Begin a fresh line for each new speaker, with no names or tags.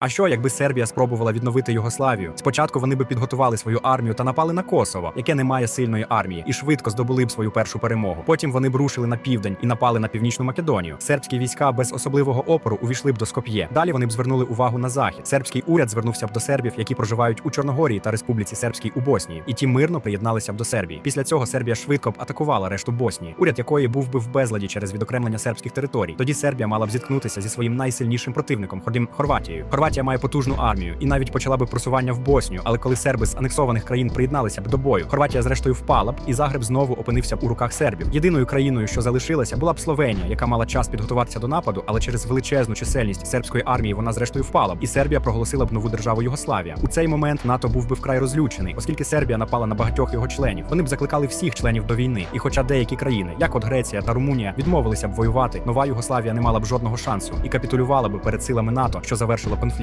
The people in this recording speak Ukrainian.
А що, якби Сербія спробувала відновити Югославію? Спочатку вони би підготували свою армію та напали на Косово, яке не має сильної армії, і швидко здобули б свою першу перемогу. Потім вони б рушили на південь і напали на північну Македонію. Сербські війська без особливого опору увійшли б до Скоп'є. Далі вони б звернули увагу на захід. Сербський уряд звернувся б до сербів, які проживають у Чорногорії та Республіці Сербській у Боснії, і ті мирно приєдналися б до Сербії. Після цього Сербія швидко б атакувала решту Боснії, уряд якої був би в безладі через відокремлення сербських територій. Тоді Сербія мала б зіткнутися зі своїм найсильнішим противником Хордім Хорватією. Хорватія має потужну армію і навіть почала би просування в Боснію. Але коли серби з анексованих країн приєдналися б до бою, Хорватія зрештою впала б, і Загреб знову опинився б у руках сербів. Єдиною країною, що залишилася, була б Словенія, яка мала час підготуватися до нападу, але через величезну чисельність сербської армії вона зрештою впала б, і Сербія проголосила б нову державу Югославія. У цей момент НАТО був би вкрай розлючений, оскільки Сербія напала на багатьох його членів. Вони б закликали всіх членів до війни. І хоча деякі країни, як от Греція та Румунія, відмовилися б воювати, нова Югославія не мала б жодного шансу і капітулювала б перед силами НАТО, що завершило конфлікт.